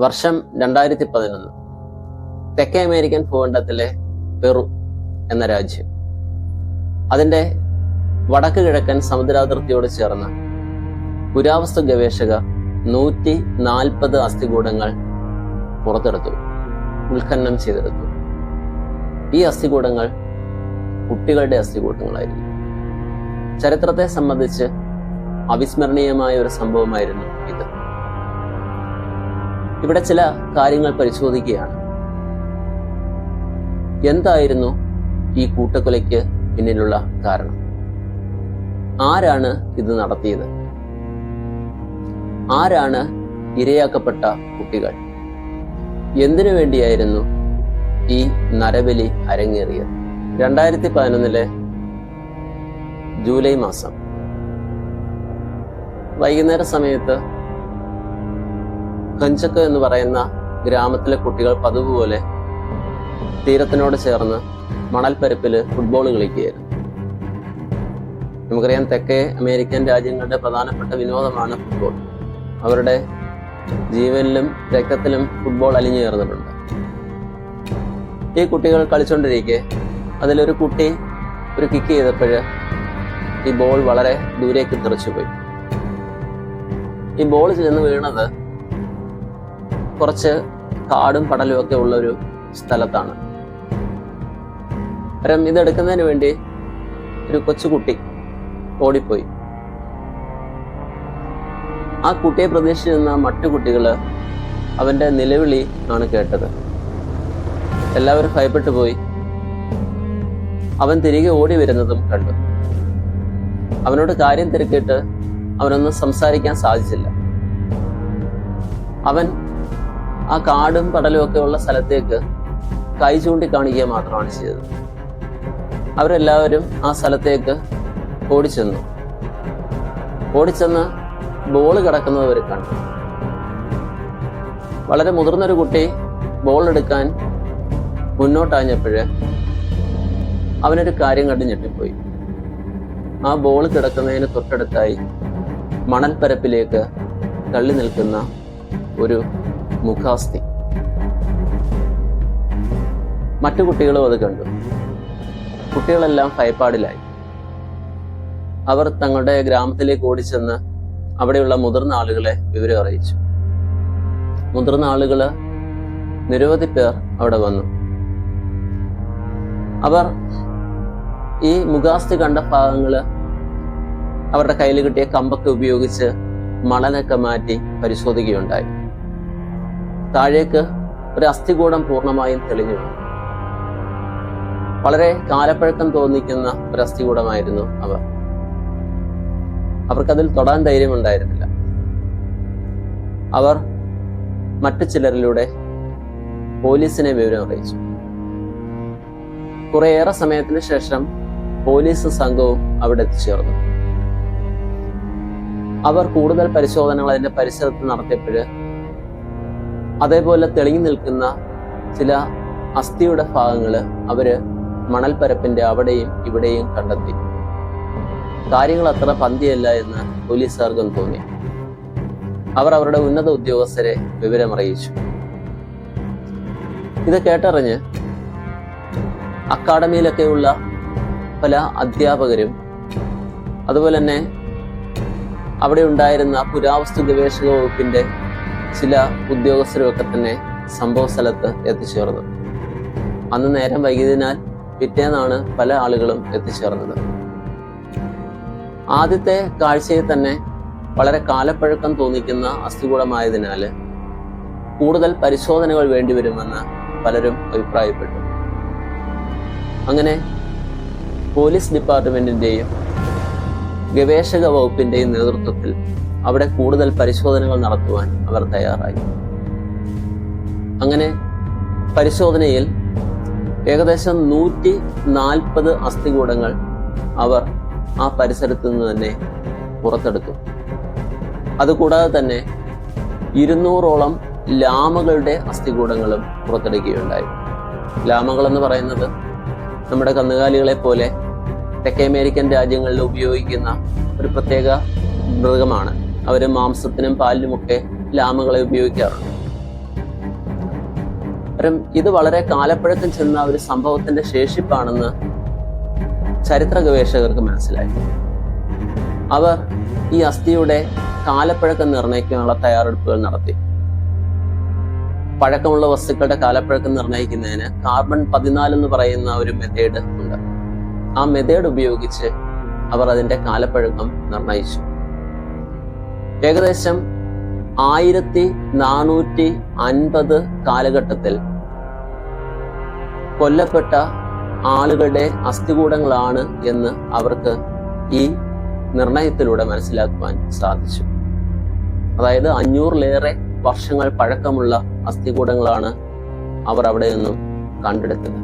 വർഷം രണ്ടായിരത്തി പതിനൊന്ന് തെക്കേ അമേരിക്കൻ ഭൂഖണ്ഡത്തിലെ പെറു എന്ന രാജ്യം. അതിന്റെ വടക്ക് കിഴക്കൻ സമുദ്രാതിർത്തിയോട് ചേർന്ന പുരാവസ്തു ഗവേഷക നൂറ്റി നാൽപ്പത് അസ്ഥികൂടങ്ങൾ പുറത്തെടുത്തു ഉത്ഖനനം ചെയ്തെടുത്തു. ഈ അസ്ഥികൂടങ്ങൾ കുട്ടികളുടെ അസ്ഥികൂടങ്ങളായിരുന്നു. ചരിത്രത്തെ സംബന്ധിച്ച് അവിസ്മരണീയമായ ഒരു സംഭവമായിരുന്നു ഇത്. ഇവിടെ ചില കാര്യങ്ങൾ പരിശോധിക്കുകയാണ്. എന്തായിരുന്നു ഈ കൂട്ടക്കൊലയ്ക്ക് പിന്നിലുള്ള കാരണം? ആരാണ് ഇത് നടത്തിയത്? ആരാണ് ഇരയാക്കപ്പെട്ട കുട്ടികൾ? എന്തിനു വേണ്ടിയായിരുന്നു ഈ നരബലി അരങ്ങേറിയത്? രണ്ടായിരത്തി പതിനൊന്നിലെ ജൂലൈ മാസം. വൈകുന്നേര സമയത്ത് കഞ്ചക്ക് എന്ന് പറയുന്ന ഗ്രാമത്തിലെ കുട്ടികൾ പതിവ് പോലെ തീരത്തിനോട് ചേർന്ന് മണൽപ്പരപ്പിൽ ഫുട്ബോൾ കളിക്കുകയായിരുന്നു. നമുക്കറിയാം തെക്കേ അമേരിക്കൻ രാജ്യങ്ങളുടെ പ്രധാനപ്പെട്ട വിനോദമാണ് ഫുട്ബോൾ അവരുടെ ജീവനിലും രക്തത്തിലും ഫുട്ബോൾ അലിഞ്ഞു ചേർന്നിട്ടുണ്ട്. ഈ കുട്ടികൾ കളിച്ചുകൊണ്ടിരിക്കെ അതിലൊരു കുട്ടി ഒരു കിക്ക് ചെയ്തപ്പോൾ ഈ ബോൾ വളരെ ദൂരേക്ക് തെറിച്ചുപോയി. ഈ ബോൾ ചെന്ന് വീണത് കുറച്ച് കാടും പടലും ഒക്കെ ഉള്ള ഒരു സ്ഥലത്താണ്. അരം ഇതെടുക്കുന്നതിന് വേണ്ടി ഒരു കൊച്ചുകുട്ടി ഓടിപ്പോയി. ആ കുട്ടിയെ പ്രതീക്ഷിച്ച് നിന്ന മറ്റു കുട്ടികൾ അവന്റെ നിലവിളി ആണ് കേട്ടത്. എല്ലാവരും ഭയപ്പെട്ടു പോയി. അവൻ തിരികെ ഓടി വരുന്നതും കണ്ടു. അവനോട് കാര്യം തിരക്കിയിട്ട് അവനൊന്നും സംസാരിക്കാൻ സാധിച്ചില്ല. അവൻ ആ കാടും കടലും ഒക്കെ ഉള്ള സ്ഥലത്തേക്ക് കൈ ചൂണ്ടിക്കാണിക്കുക മാത്രമാണ് ചെയ്തത്. അവരെല്ലാവരും ആ സ്ഥലത്തേക്ക് ഓടിച്ചെന്നു. ഓടിച്ചെന്ന് ബോൾ കിടക്കുന്നത് അവർ കണ്ടു. വളരെ മുതിർന്നൊരു കുട്ടി ബോൾ എടുക്കാൻ മുന്നോട്ടാഞ്ഞപ്പോഴ് അവനൊരു കാര്യം കണ്ട് ഞെട്ടിപ്പോയി. ആ ബോൾ കിടക്കുന്നതിന് തൊട്ടടുത്തായി മണൽപ്പരപ്പിലേക്ക് തള്ളി നിൽക്കുന്ന ഒരു മുഖാസ്തി മറ്റു കുട്ടികളും അത് കണ്ടു. കുട്ടികളെല്ലാം ഭയപ്പാടിലായി. അവർ തങ്ങളുടെ ഗ്രാമത്തിലേക്ക് ഓടിച്ചെന്ന് അവിടെയുള്ള മുതിർന്ന ആളുകളെ വിവരം അറിയിച്ചു. മുതിർന്ന ആളുകൾ നിരവധി പേർ അവിടെ വന്നു. അവർ ഈ മുഖാസ്തി കണ്ട ഭാഗങ്ങൾ അവരുടെ കയ്യിൽ കിട്ടിയ കമ്പൊക്കെ ഉപയോഗിച്ച് മണലൊക്കെ മാറ്റി പരിശോധിക്കുകയുണ്ടായി. താഴേക്ക് ഒരു അസ്ഥികൂടം പൂർണമായും തെളിഞ്ഞു. വളരെ കാലപ്പഴക്കം തോന്നിക്കുന്ന ഒരു അസ്ഥികൂടമായിരുന്നു അവർ. അവർക്കതിൽ തൊടാൻ ധൈര്യമുണ്ടായിരുന്നില്ല. അവർ മറ്റു ചിലരിലൂടെ പോലീസിനെ വിവരം അറിയിച്ചു. കുറേയേറെ സമയത്തിന് ശേഷം പോലീസ് സംഘവും അവിടെ എത്തിച്ചേർന്നു. അവർ കൂടുതൽ പരിശോധനകൾ അതിന്റെ പരിസരത്ത് നടത്തിയപ്പോഴ് അതേപോലെ തെളിഞ്ഞു നിൽക്കുന്ന ചില അസ്ഥിയുടെ ഭാഗങ്ങൾ അവർ മണൽപ്പരപ്പിന്റെ അവിടെയും ഇവിടെയും കണ്ടെത്തി. കാര്യങ്ങൾ അത്ര പന്തിയല്ല എന്ന് പോലീസുകാർക്കും തോന്നി. അവർ അവരുടെ ഉന്നത ഉദ്യോഗസ്ഥരെ വിവരമറിയിച്ചു. ഇത് കേട്ടറിഞ്ഞ് അക്കാഡമിയിലൊക്കെയുള്ള പല അധ്യാപകരും അതുപോലെ തന്നെ അവിടെ ഉണ്ടായിരുന്ന പുരാവസ്തു ഗവേഷക വകുപ്പിന്റെ ചില ഉദ്യോഗസ്ഥരുമൊക്കെ തന്നെ സംഭവ സ്ഥലത്ത് എത്തിച്ചേർന്നു അന്ന് നേരം വൈകിയതിനാൽ പിറ്റേന്നാണ് പല ആളുകളും എത്തിച്ചേർന്നത്. ആദ്യത്തെ കാഴ്ചയിൽ തന്നെ വളരെ കാലപ്പഴക്കം തോന്നിക്കുന്ന അസ്ഥികൂടമായതിനാൽ കൂടുതൽ പരിശോധനകൾ വേണ്ടിവരുമെന്ന് പലരും അഭിപ്രായപ്പെട്ടു. അങ്ങനെ പോലീസ് ഡിപ്പാർട്ട്മെന്റിന്റെയും ഗവേഷക വകുപ്പിന്റെയും നേതൃത്വത്തിൽ അവിടെ കൂടുതൽ പരിശോധനകൾ നടത്തുവാൻ അവർ തയ്യാറായി. അങ്ങനെ പരിശോധനയിൽ ഏകദേശം നൂറ്റി നാൽപ്പത് അസ്ഥികൂടങ്ങൾ അവർ ആ പരിസരത്ത് നിന്ന് തന്നെ പുറത്തെടുത്തു. അതുകൂടാതെ തന്നെ ഇരുന്നൂറോളം ലാമകളുടെ അസ്ഥികൂടങ്ങളും പുറത്തെടുക്കുകയുണ്ടായി. ലാമകൾ എന്ന് പറയുന്നത് നമ്മുടെ കന്നുകാലികളെ പോലെ തെക്കേ അമേരിക്കൻ രാജ്യങ്ങളിൽ ഉപയോഗിക്കുന്ന ഒരു പ്രത്യേക മൃഗമാണ്. അവർ മാംസത്തിനും പാലിനുമൊക്കെ ലാമകളെ ഉപയോഗിക്കാറുണ്ട് ഇത് വളരെ കാലപ്പഴക്കം ചെന്ന ഒരു സംഭവത്തിന്റെ ശേഷിപ്പാണെന്ന് ചരിത്ര ഗവേഷകർക്ക് മനസ്സിലായി. അവർ ഈ അസ്ഥിയുടെ കാലപ്പഴക്കം നിർണയിക്കാനുള്ള തയ്യാറെടുപ്പുകൾ നടത്തി. പഴക്കമുള്ള വസ്തുക്കളുടെ കാലപ്പഴക്കം നിർണയിക്കുന്നതിന് കാർബൺ പതിനാല് എന്ന് പറയുന്ന ഒരു മെത്തേഡ് ഉണ്ട്. ആ മെത്തേഡ് ഉപയോഗിച്ച് അവർ അതിന്റെ കാലപ്പഴക്കം നിർണയിച്ചു. ഏകദേശം ആയിരത്തി നാനൂറ്റി അൻപത് കാലഘട്ടത്തിൽ കൊല്ലപ്പെട്ട ആളുകളുടെ അസ്ഥികൂടങ്ങളാണ് എന്ന് അവർക്ക് ഈ നിർണയത്തിലൂടെ മനസ്സിലാക്കുവാൻ സാധിച്ചു. അതായത് അഞ്ഞൂറിലേറെ വർഷങ്ങൾ പഴക്കമുള്ള അസ്ഥികൂടങ്ങളാണ് അവർ അവിടെ നിന്നും കണ്ടെടുത്തത്.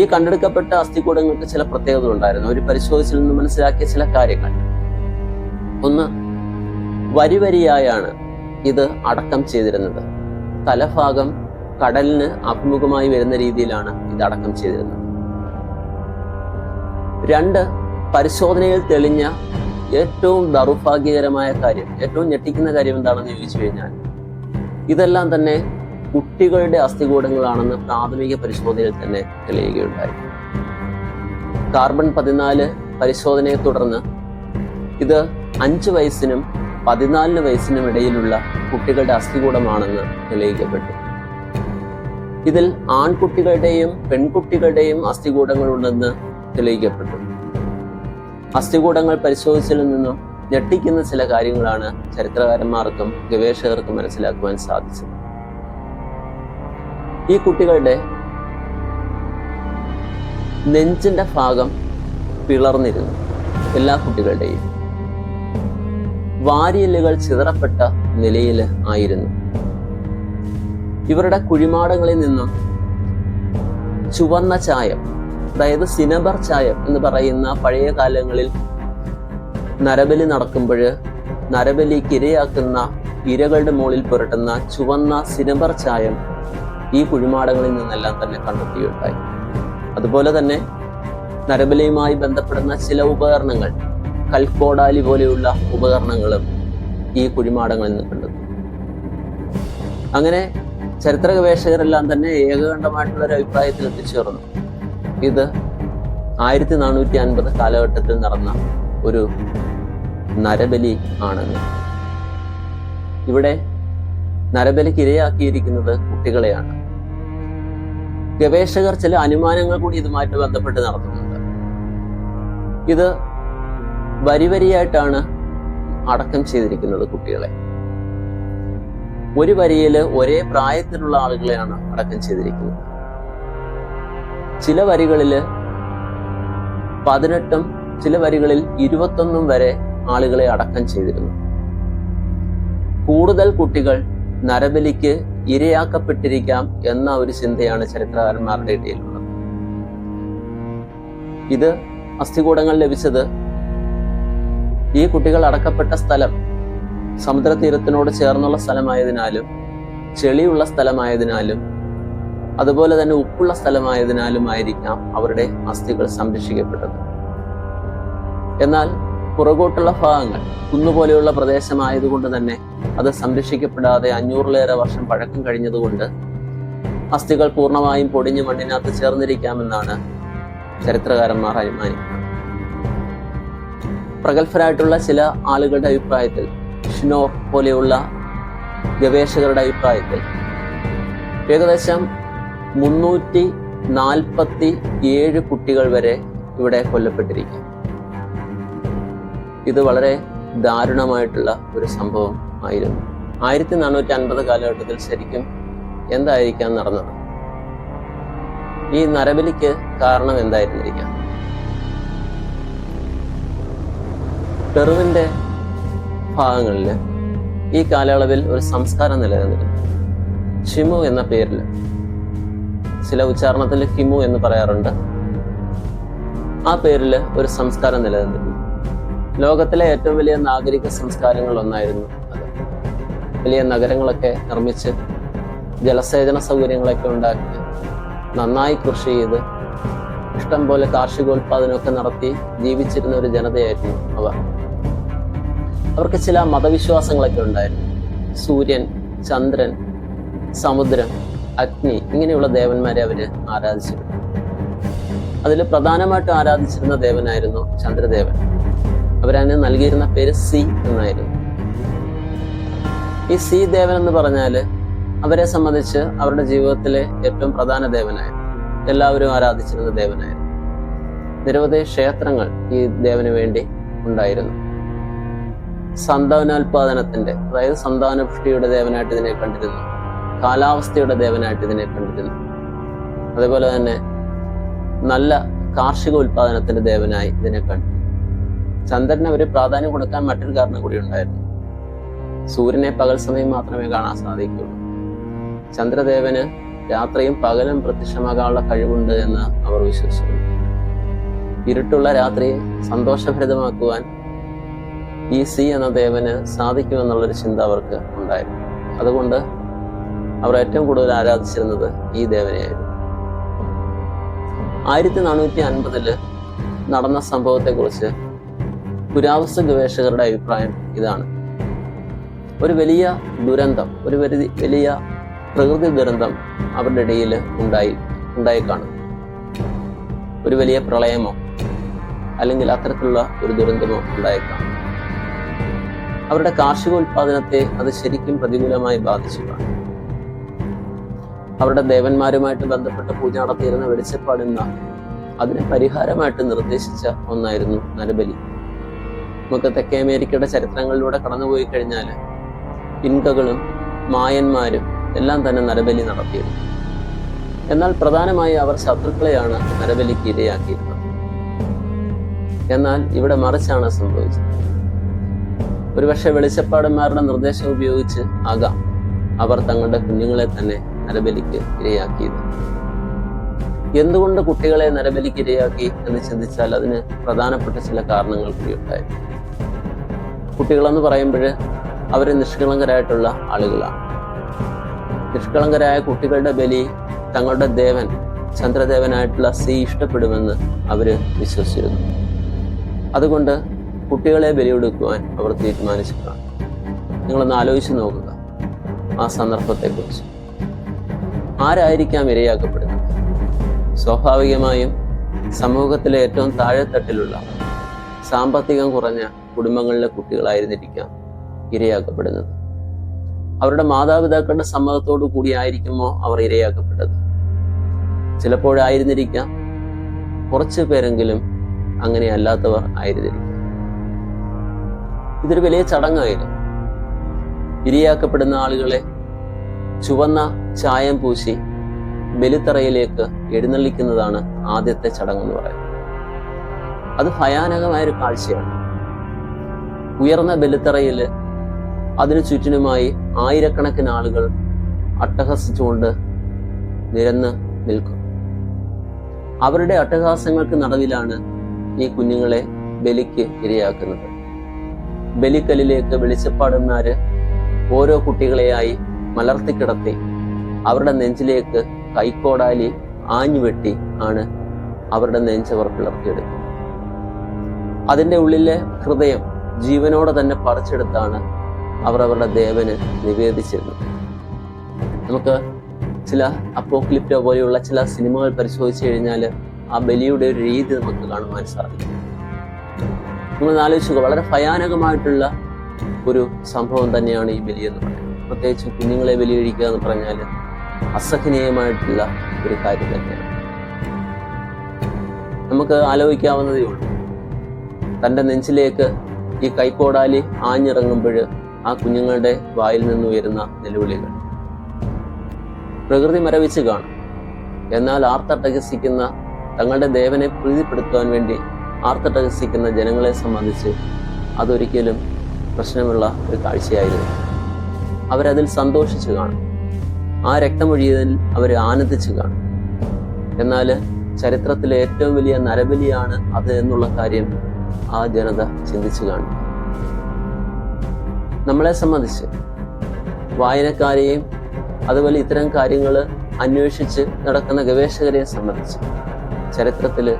ഈ കണ്ടെടുക്കപ്പെട്ട അസ്ഥികൂടങ്ങൾക്ക് ചില പ്രത്യേകതകൾ ഉണ്ടായിരുന്നു. അവർ പരിശോധിച്ചിൽ നിന്ന് മനസ്സിലാക്കിയ ചില കാര്യങ്ങൾ. ഒന്ന് വരിവരിയായാണ് ഇത് അടക്കം ചെയ്തിരുന്നത്. തലഭാഗം കടലിന് അഭിമുഖമായി വരുന്ന രീതിയിലാണ് ഇത് അടക്കം ചെയ്തിരുന്നത്. രണ്ട് പരിശോധനയിൽ തെളിഞ്ഞ ഏറ്റവും ദൗർഭാഗ്യകരമായ കാര്യം ഏറ്റവും ഞെട്ടിക്കുന്ന കാര്യം എന്താണെന്ന് ചോദിച്ചു കഴിഞ്ഞാൽ ഇതെല്ലാം തന്നെ കുട്ടികളുടെ അസ്ഥികൂടങ്ങളാണെന്ന് പ്രാഥമിക പരിശോധനയിൽ തന്നെ തെളിയുകയുണ്ടായി. കാർബൺ പതിനാല് പരിശോധനയെ തുടർന്ന് ഇത് അഞ്ച് വയസ്സിനും പതിനാലിന് വയസ്സിനും ഇടയിലുള്ള കുട്ടികളുടെ അസ്ഥികൂടമാണെന്ന് തെളിയിക്കപ്പെട്ടു. ഇതിൽ ആൺകുട്ടികളുടെയും പെൺകുട്ടികളുടെയും അസ്ഥികൂടങ്ങൾ ഉണ്ടെന്ന് തെളിയിക്കപ്പെട്ടു. അസ്ഥികൂടങ്ങൾ പരിശോധിച്ചതിൽ നിന്നും ഞെട്ടിക്കുന്ന ചില കാര്യങ്ങളാണ് ചരിത്രകാരന്മാർക്കും ഗവേഷകർക്കും മനസ്സിലാക്കുവാൻ സാധിച്ചത്. ഈ കുട്ടികളുടെ നെഞ്ചിന്റെ ഭാഗം പിളർന്നിരുന്നു. എല്ലാ കുട്ടികളുടെയും. വാരിയല്ലുകൾ ചിതറപ്പെട്ട നിലയിൽ ആയിരുന്നു. ഇവരുടെ കുഴിമാടങ്ങളിൽ നിന്നും ചുവന്ന ചായം അതായത് സിനബർ ചായം എന്ന് പറയുന്ന പഴയ കാലങ്ങളിൽ നരബലി നടക്കുമ്പോൾ നരബലിക്ക് ഇരയാക്കുന്ന ഇരകളുടെ മുകളിൽ പുരട്ടുന്ന ചുവന്ന സിനബർ ചായം ഈ കുഴിമാടങ്ങളിൽ നിന്നെല്ലാം തന്നെ കണ്ടെത്തിയുണ്ടായി അതുപോലെ തന്നെ നരബലിയുമായി ബന്ധപ്പെടുന്ന ചില ഉപകരണങ്ങൾ കൽക്കോടാലി പോലെയുള്ള ഉപകരണങ്ങളും ഈ കുഴിമാടങ്ങളിൽ കണ്ടെത്തി അങ്ങനെ ചരിത്ര ഗവേഷകരെല്ലാം തന്നെ ഏകകണ്ഠമായിട്ടുള്ള ഒരു അഭിപ്രായത്തിൽ എത്തിച്ചേർന്നു ഇത് ആയിരത്തി നാനൂറ്റി അൻപത് കാലഘട്ടത്തിൽ നടന്ന ഒരു നരബലി ആണെന്ന്. ഇവിടെ നരബലിക്ക് ഇരയാക്കിയിരിക്കുന്നത് കുട്ടികളെയാണ്. ഗവേഷകർ ചില അനുമാനങ്ങൾ കൂടി ഇതുമായിട്ട് ബന്ധപ്പെട്ട് നടത്തുന്നുണ്ട്. ഇത് വരി വരിയായിട്ടാണ് അടക്കം ചെയ്തിരിക്കുന്നത് കുട്ടികളെ. ഒരു വരിയിൽ ഒരേ പ്രായത്തിലുള്ള ആളുകളെയാണ് അടക്കം ചെയ്തിരിക്കുന്നത്. ചില വരികളിൽ പതിനെട്ടും ചില വരികളിൽ ഇരുപത്തൊന്നും വരെ ആളുകളെ അടക്കം ചെയ്തിരുന്നു. കൂടുതൽ കുട്ടികൾ നരബലിക്ക് ഇരയാക്കപ്പെട്ടിരിക്കാം എന്ന ഒരു ചിന്തയാണ് ചരിത്രകാരന്മാരുടെ ഇടയിലുള്ളത്. ഇത് അസ്ഥികൂടങ്ങൾ ലഭിച്ചത് ഈ കുട്ടികൾ അടക്കപ്പെട്ട സ്ഥലം സമുദ്രതീരത്തിനോട് ചേർന്നുള്ള സ്ഥലമായതിനാലും ചെളിയുള്ള സ്ഥലമായതിനാലും അതുപോലെ തന്നെ ഉപ്പുള്ള സ്ഥലമായതിനാലും ആയിരിക്കാം അവരുടെ അസ്ഥികൾ സംരക്ഷിക്കപ്പെട്ടത്. എന്നാൽ പുറകോട്ടുള്ള ഭാഗങ്ങൾ കുന്നുപോലെയുള്ള പ്രദേശമായതുകൊണ്ട് തന്നെ അത് സംരക്ഷിക്കപ്പെടാതെ അഞ്ഞൂറിലേറെ വർഷം പഴക്കം കഴിഞ്ഞതുകൊണ്ട് അസ്ഥികൾ പൂർണമായും പൊടിഞ്ഞു മണ്ണിനകത്ത് ചേർന്നിരിക്കാമെന്നാണ് ചരിത്രകാരന്മാർ അനുമാനിക്കുന്നത് പ്രഗത്ഭരായിട്ടുള്ള ചില ആളുകളുടെ അഭിപ്രായത്തിൽ ഷിനോ പോലെയുള്ള ഗവേഷകരുടെ അഭിപ്രായത്തിൽ ഏകദേശം മുന്നൂറ്റി നാൽപ്പത്തി ഏഴ് കുട്ടികൾ വരെ ഇവിടെ കൊല്ലപ്പെട്ടിരിക്കും. ഇത് വളരെ ദാരുണമായിട്ടുള്ള ഒരു സംഭവം ആയിരുന്നു. ആയിരത്തി നാനൂറ്റി അൻപത് കാലഘട്ടത്തിൽ ശരിക്കും എന്തായിരിക്കാം നടന്നത്? ഈ നരബലിക്ക് കാരണം എന്തായിരുന്നിരിക്കാം? പെറുവിന്റെ ഭാഗങ്ങളിൽ ഈ കാലയളവിൽ ഒരു സംസ്കാരം നിലനിന്നിരുന്നു. ഷിമു എന്ന പേരിൽ ചില ഉച്ചാരണത്തിൽ ഹിമു എന്ന് പറയാറുണ്ട്. ആ പേരിൽ ഒരു സംസ്കാരം നിലനിന്നിരുന്നു. ലോകത്തിലെ ഏറ്റവും വലിയ നാഗരിക സംസ്കാരങ്ങളിൽ ഒന്നായിരുന്നു അത്. വലിയ നഗരങ്ങളൊക്കെ നിർമ്മിച്ച് ജലസേചന സൗകര്യങ്ങളൊക്കെ ഉണ്ടാക്കി നന്നായി കൃഷി ചെയ്ത് ഇഷ്ടം പോലെ കാർഷികോൽപാദനമൊക്കെ നടത്തി ജീവിച്ചിരുന്ന ഒരു ജനതയായിരുന്നു അവർ. അവർക്ക് ചില മതവിശ്വാസങ്ങളൊക്കെ ഉണ്ടായിരുന്നു. സൂര്യൻ ചന്ദ്രൻ സമുദ്രം അഗ്നി ഇങ്ങനെയുള്ള ദേവന്മാരെ അവർ ആരാധിച്ചിരുന്നു. അതിൽ പ്രധാനമായിട്ട് ആരാധിച്ചിരുന്ന ദേവനായിരുന്നു ചന്ദ്രദേവൻ. അവരതിന് നൽകിയിരുന്ന പേര് സി എന്നായിരുന്നു. ഈ സി ദേവൻ എന്ന് പറഞ്ഞാൽ അവരെ സംബന്ധിച്ച് അവരുടെ ജീവിതത്തിലെ ഏറ്റവും പ്രധാന ദേവനായിരുന്നു. എല്ലാവരും ആരാധിച്ചിരുന്ന ദേവനായിരുന്നു. നിരവധി ക്ഷേത്രങ്ങൾ ഈ ദേവന് വേണ്ടി ഉണ്ടായിരുന്നു. സന്താനോൽപാദനത്തിന്റെ അതായത് സന്താനപുഷ്ടിയുടെ ദേവനായിട്ട് ഇതിനെ കണ്ടിരുന്നു. കാലാവസ്ഥയുടെ ദേവനായിട്ട് ഇതിനെ കണ്ടിരുന്നു. അതേപോലെ തന്നെ നല്ല കാർഷിക ഉൽപാദനത്തിന്റെ ദേവനായി ഇതിനെ കണ്ടു. ചന്ദ്രന് ഒരു പ്രാധാന്യം കൊടുക്കാൻ മറ്റൊരു കാരണം കൂടി ഉണ്ടായിരുന്നു. സൂര്യനെ പകൽ സമയം മാത്രമേ കാണാൻ സാധിക്കുകയുള്ളൂ ചന്ദ്രദേവന് രാത്രിയും പകലും പ്രത്യക്ഷമാകാനുള്ള കഴിവുണ്ട് എന്ന് അവർ വിശ്വസിക്കുന്നു. ഇരുട്ടുള്ള രാത്രിയെ സന്തോഷഭരിതമാക്കുവാൻ ഈ സി എന്ന ദേവന് സാധിക്കുമെന്നുള്ളൊരു ചിന്ത അവർക്ക് ഉണ്ടായിരുന്നു. അതുകൊണ്ട് അവർ ഏറ്റവും കൂടുതൽ ആരാധിച്ചിരുന്നത് ഈ ദേവനെയായിരുന്നു. ആയിരത്തി നാനൂറ്റി അൻപതിൽ നടന്ന സംഭവത്തെക്കുറിച്ച് പുരാവസ്തു ഗവേഷകരുടെ അഭിപ്രായം ഇതാണ്. ഒരു വലിയ ദുരന്തം ഒരു വലിയ പ്രകൃതി ദുരന്തം അവരുടെ ഇടയിൽ ഉണ്ടായി ഉണ്ടായി കാണും. ഒരു വലിയ പ്രളയമോ അല്ലെങ്കിൽ അത്തരത്തിലുള്ള ഒരു ദുരന്തമോ ഉണ്ടായി കാണും. അവരുടെ കാർഷിക ഉൽപാദനത്തെ അത് ശരിക്കും പ്രതികൂലമായി ബാധിച്ചു അവരുടെ ദേവന്മാരുമായിട്ട് ബന്ധപ്പെട്ട് പൂജ നടത്തിയിരുന്ന വെളിച്ചപ്പാടുന്ന അതിന് പരിഹാരമായിട്ട് നിർദ്ദേശിച്ച ഒന്നായിരുന്നു നരബലി നമുക്ക് തെക്കേ അമേരിക്കയുടെ ചരിത്രങ്ങളിലൂടെ കടന്നുപോയി കഴിഞ്ഞാൽ ഇൻകകളും മായന്മാരും എല്ലാം തന്നെ നരബലി നടത്തിയിരുന്നു. എന്നാൽ പ്രധാനമായി അവർ ശത്രുക്കളെയാണ് നരബലിക്ക് ഇരയാക്കിയിരുന്നത്. എന്നാൽ ഇവിടെ മറിച്ചാണ് സംഭവിച്ചത്. ഒരുപക്ഷെ വെളിച്ചപ്പാടന്മാരുടെ നിർദ്ദേശം ഉപയോഗിച്ച് ആകാം അവർ തങ്ങളുടെ കുഞ്ഞുങ്ങളെ തന്നെ നരബലിക്ക് ഇരയാക്കിയത്. എന്തുകൊണ്ട് കുട്ടികളെ നരബലിക്ക് ഇരയാക്കി എന്ന് ചിന്തിച്ചാൽ അതിന് പ്രധാനപ്പെട്ട ചില കാരണങ്ങൾ കൂടി ഉണ്ടായി കുട്ടികളെന്ന് പറയുമ്പോൾ അവർ നിഷ്കളങ്കരായിട്ടുള്ള ആളുകളാണ്. നിഷ്കളങ്കരായ കുട്ടികളുടെ ബലി തങ്ങളുടെ ദേവൻ ചന്ദ്രദേവനായിട്ടുള്ള സി ഇഷ്ടപ്പെടുമെന്ന് അവർ വിശ്വസിച്ചിരുന്നു. അതുകൊണ്ട് കുട്ടികളെ ബലിയെടുക്കുവാൻ അവർ തീരുമാനിച്ചിട്ടാണ്. നിങ്ങളൊന്ന് ആലോചിച്ച് നോക്കുക ആ സന്ദർഭത്തെക്കുറിച്ച്. ആരായിരിക്കാം ഇരയാക്കപ്പെടുന്നത്? സ്വാഭാവികമായും സമൂഹത്തിലെ ഏറ്റവും താഴെത്തട്ടിലുള്ള സാമ്പത്തികം കുറഞ്ഞ കുടുംബങ്ങളിലെ കുട്ടികളായിരുന്നിരിക്കാം ഇരയാക്കപ്പെടുന്നത്. അവരുടെ മാതാപിതാക്കളുടെ സമ്മതത്തോടു കൂടിയായിരിക്കുമോ അവർ ഇരയാക്കപ്പെട്ടത്? ചിലപ്പോഴായിരുന്നിരിക്കാം. കുറച്ച് പേരെങ്കിലും അങ്ങനെ അല്ലാത്തവർ ആയിരുന്നിരിക്കാം. ഇതൊരു വലിയ ചടങ്ങായിരുന്നു. ഇരയാക്കപ്പെടുന്ന ആളുകളെ ചുവന്ന ചായം പൂശി ബലിത്തറയിലേക്ക് എഴുന്നള്ളിക്കുന്നതാണ് ആദ്യത്തെ ചടങ്ങെന്ന് പറയുന്നത്. അത് ഭയാനകമായൊരു കാഴ്ചയാണ്. ഉയർന്ന ബലിത്തറയിൽ അതിനു ചുറ്റിനുമായി ആയിരക്കണക്കിന് ആളുകൾ അട്ടഹസിച്ചുകൊണ്ട് നിരന്ന് നിൽക്കും. അവരുടെ അട്ടഹാസങ്ങൾക്ക് നടുവിലാണ് ഈ കുഞ്ഞുങ്ങളെ ബലിക്ക് ഇരയാക്കുന്നത്. ബലിക്കലിലേക്ക് വെളിച്ചപ്പാടന്മാര് ഓരോ കുട്ടികളെയായി മലർത്തിക്കിടത്തി അവരുടെ നെഞ്ചിലേക്ക് കൈക്കോടാലി ആഞ്ഞുവെട്ടി ആണ് അവരുടെ നെഞ്ചവർ പിളർത്തിയെടുക്കുന്നത്. അതിന്റെ ഉള്ളിലെ ഹൃദയം ജീവനോടെ തന്നെ പറിച്ചെടുത്താണ് അവർ അവരുടെ ദേവന് നിവേദിച്ചിരുന്നത്. നമുക്ക് ചില അപ്പോക്ലിപ്റ്റോ പോലെയുള്ള ചില സിനിമകൾ പരിശോധിച്ചു കഴിഞ്ഞാൽ ആ ബലിയുടെ ഒരു രീതി നമുക്ക് കാണുവാൻ സാധിക്കും. നിങ്ങൾ ആലോചിക്കുക വളരെ ഭയാനകമായിട്ടുള്ള ഒരു സംഭവം തന്നെയാണ് ഈ ബലി എന്ന് പറയുന്നത്. പ്രത്യേകിച്ച് കുഞ്ഞുങ്ങളെ ബലിയഴിക്കുക എന്ന് പറഞ്ഞാൽ അസഹനീയമായിട്ടുള്ള ഒരു കാര്യം തന്നെയാണ്. നമുക്ക് ആലോചിക്കാവുന്നതേ ഉള്ളൂ. തന്റെ നെഞ്ചിലേക്ക് ഈ കൈക്കോടാലി ആഞ്ഞിറങ്ങുമ്പോൾ ആ കുഞ്ഞുങ്ങളുടെ വായിൽ നിന്ന് ഉയരുന്ന നിലവിളികൾ പ്രകൃതി മരവിച്ച് കാണും. എന്നാൽ ആർത്തട്ടഹസിക്കുന്ന തങ്ങളുടെ ദേവനെ പ്രീതിപ്പെടുത്തുവാൻ വേണ്ടി ആർത്തട്ടഹസിക്കുന്ന ജനങ്ങളെ സംബന്ധിച്ച് അതൊരിക്കലും പ്രശ്നമുള്ള ഒരു കാഴ്ചയായിരുന്നു. അവരതിൽ സന്തോഷിച്ചു കാണും. ആ രക്തമൊഴിയതിൽ അവർ ആനന്ദിച്ചു കാണും. എന്നാൽ ചരിത്രത്തിലെ ഏറ്റവും വലിയ നരബലിയാണ് അത് എന്നുള്ള കാര്യം ആ ജനത ചിന്തിച്ചു കാണും. നമ്മളെ സംബന്ധിച്ച് വായനക്കാരെയും അതുപോലെ ഇത്തരം കാര്യങ്ങൾ അന്വേഷിച്ച് നടക്കുന്ന ഗവേഷകരെ സംബന്ധിച്ച് ചരിത്രത്തിൽ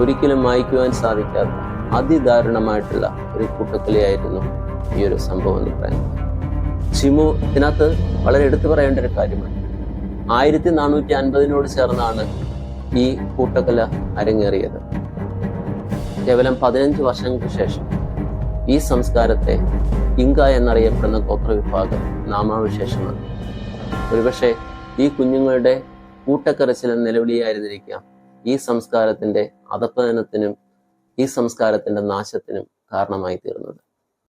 ഒരിക്കലും വായിക്കുവാൻ സാധിക്കാത്ത അതിദാരുണമായിട്ടുള്ള ഒരു കൂട്ടക്കൊലയായിരുന്നു ഈ ഒരു സംഭവം എന്ന് പറയുന്നത് ചിമു ഇതിനകത്ത് വളരെ എടുത്തു പറയേണ്ട ഒരു കാര്യമാണ് ആയിരത്തി നാനൂറ്റി അൻപതിനോട് ചേർന്നാണ് ഈ കൂട്ടക്കല അരങ്ങേറിയത്. കേവലം പതിനഞ്ച് വർഷങ്ങൾക്ക് ശേഷം ഈ സംസ്കാരത്തെ ഇങ്ക എന്നറിയപ്പെടുന്ന ഗോത്രവിഭാഗം നാമാവിശേഷമാണ്. ഒരുപക്ഷെ ഈ കുഞ്ഞുങ്ങളുടെ കൂട്ടക്കരച്ചിലും നിലവിളിയായിരുന്നിരിക്കാം ഈ സംസ്കാരത്തിന്റെ അധപ്പതനത്തിനും ഈ സംസ്കാരത്തിന്റെ നാശത്തിനും കാരണമായി തീർന്നത്